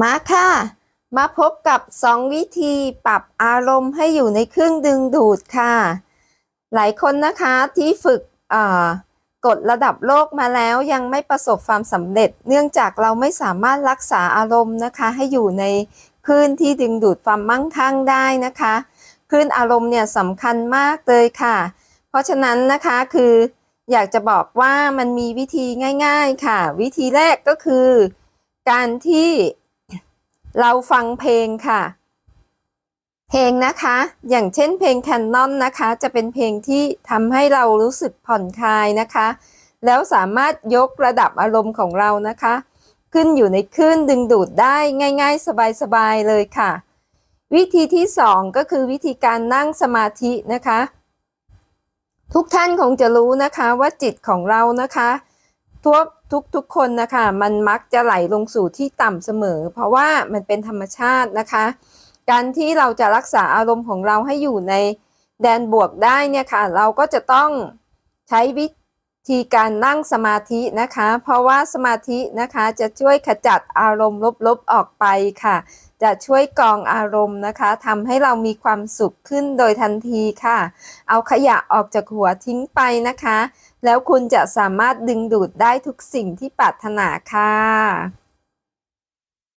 มาค่ะ มาพบกับ 2 วิธีปรับอารมณ์ให้อยู่ในเครื่องดึงดูดค่ะ หลายคนนะคะที่ฝึกกดระดับโลกมาแล้วยังไม่ประสบความสำเร็จ เนื่องจากเราไม่สามารถรักษาอารมณ์นะคะ ให้อยู่ในคลื่นที่ดึงดูดความมั่งคั่งได้นะคะคลื่นอารมณ์เนี่ยสำคัญมากเลยค่ะ เพราะฉะนั้นนะคะคืออยากจะบอกว่ามันมีวิธีง่าย ๆ ค่ะ วิธีแรกก็คือ การที่ เราฟังเพลงค่ะ เพลงนะคะ อย่างเช่นเพลงแคนนอนนะคะ จะเป็นเพลงที่ทำให้เรารู้สึกผ่อนคลายนะคะ แล้วสามารถยกระดับอารมณ์ของเรานะคะ ขึ้นอยู่ในคลื่นดึงดูดได้ง่าย ๆ สบายๆเลยค่ะ วิธีที่สองก็คือวิธีการนั่งสมาธินะคะ ทุกท่านคงจะรู้นะคะว่าจิตของเรานะคะ ทุกทุกทุกคนนะคะมันมักจะไหลลงสู่ที่ต่ำเสมอ เพราะว่ามันเป็นธรรมชาตินะคะ การที่เราจะรักษาอารมณ์ของเราให้อยู่ในแดนบวกได้เนี่ยค่ะ เราก็จะต้องใช้วิ ธีการนั่งสมาธินะคะ เพราะว่าสมาธินะคะจะช่วยขจัดอารมณ์ลบๆออกไปค่ะ จะช่วยกองอารมณ์นะคะทำให้เรามีความสุขขึ้นโดยทันทีค่ะ เอาขยะออกจากหัวทิ้งไปนะคะ แล้วคุณจะสามารถดึงดูดได้ทุกสิ่งที่ปรารถนาค่ะ